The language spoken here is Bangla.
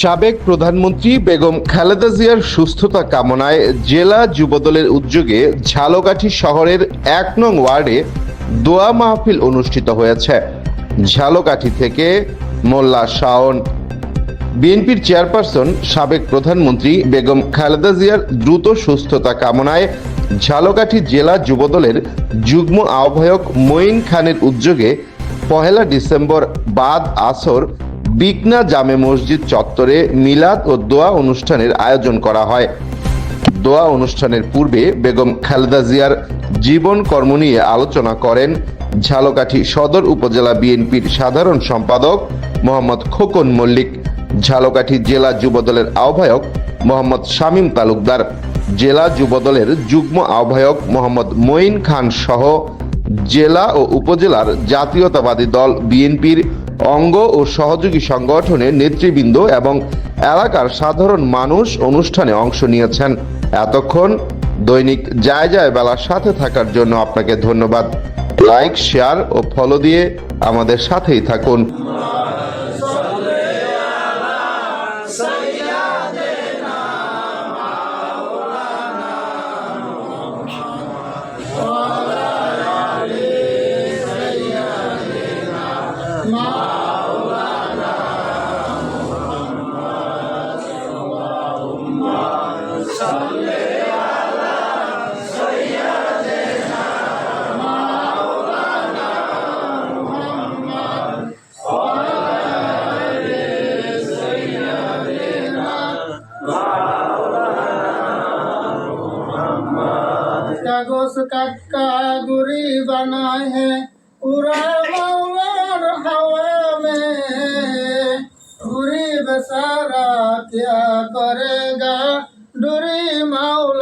সাবেক প্রধানমন্ত্রী বেগম খালেদা জিয়ার সুস্থতা কামনায় জেলা যুবদলের উদ্যোগে ঝালকাঠি শহরের এক নং ওয়ার্ডে দোয়া মাহফিল অনুষ্ঠিত হয়েছে। ঝালকাঠি থেকে মোল্লা শাওন। বিএনপির চেয়ারপারসন সাবেক প্রধানমন্ত্রী বেগম খালেদা জিয়ার দ্রুত সুস্থতা কামনায় ঝালকাঠি জেলা যুবদলের যুগ্ম আহ্বায়ক মঈন খানের উদ্যোগে পহেলা ডিসেম্বর বাদ আসর বিকনা জামে মসজিদ চত্বরে মিলাদ ও দোয়া অনুষ্ঠানের আয়োজন করা হয়। দোয়া অনুষ্ঠানের পূর্বে বেগম খালেদা জিয়ার জীবন কর্ম নিয়ে আলোচনা করেন ঝালকাঠি সদর উপজেলা বিএনপির সাধারণ সম্পাদক মোহাম্মদ খোকন মল্লিক, ঝালকাঠি জেলা যুবদলের আহ্বায়ক মোহাম্মদ শামীম তালুকদার, জেলা যুবদলের যুগ্ম আহ্বায়ক মোহাম্মদ মঈন খান সহ জেলা ও উপজেলার জাতীয়তাবাদী দল বিএনপির অঙ্গ ও সহযোগী সংগঠনের নেতৃবৃন্দ এবং এলাকার সাধারণ মানুষ অনুষ্ঠানে অংশ নিয়েছেন। এতক্ষণ দৈনিক যায় যায় বেলার সাথে থাকার জন্য আপনাকে ধন্যবাদ। লাইক, শেয়ার ও ফলো দিয়ে আমাদের সাথেই থাকুন। का गुरी बनाए है पूरा मौलार हवा में। गुरी बेसारा क्या करेगा? डुरी मौलार